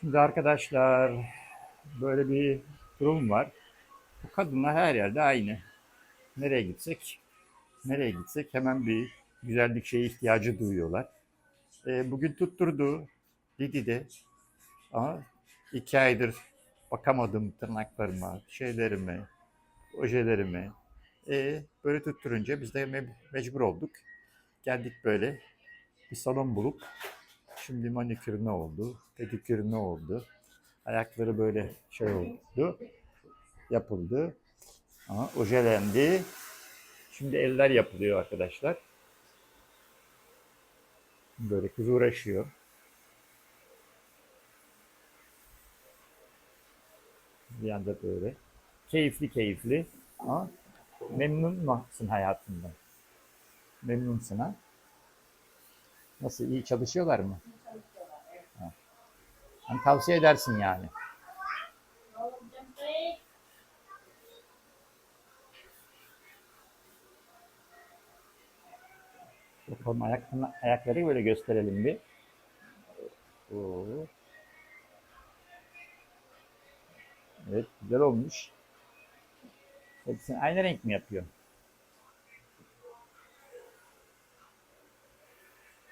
Şimdi arkadaşlar böyle bir durum var. Bu kadınlar her yerde aynı. Nereye gitsek, nereye gitsek hemen bir güzellik şeye ihtiyacı duyuyorlar. E, bugün tutturdu Lidi'de ama iki aydır bakamadım tırnaklarıma, şeylerime, ojelerime. E, böyle tutturunca biz de me- mecbur olduk. Geldik böyle bir salon bulup şimdi manikür ne oldu, pedikür ne oldu, ayakları böyle şey oldu, yapıldı. Ama ojelendi. Şimdi eller yapılıyor arkadaşlar. Böyle kız uğraşıyor. Bir anda böyle. Keyifli keyifli. Ama memnun musun hayatından? Memnunsun ha? Nasıl iyi çalışıyorlar mı? Ha. Hani tavsiye edersin yani. Bakalım ayak, ayakları böyle gösterelim bir. Evet güzel olmuş. Hepsini aynı renk mi yapıyor?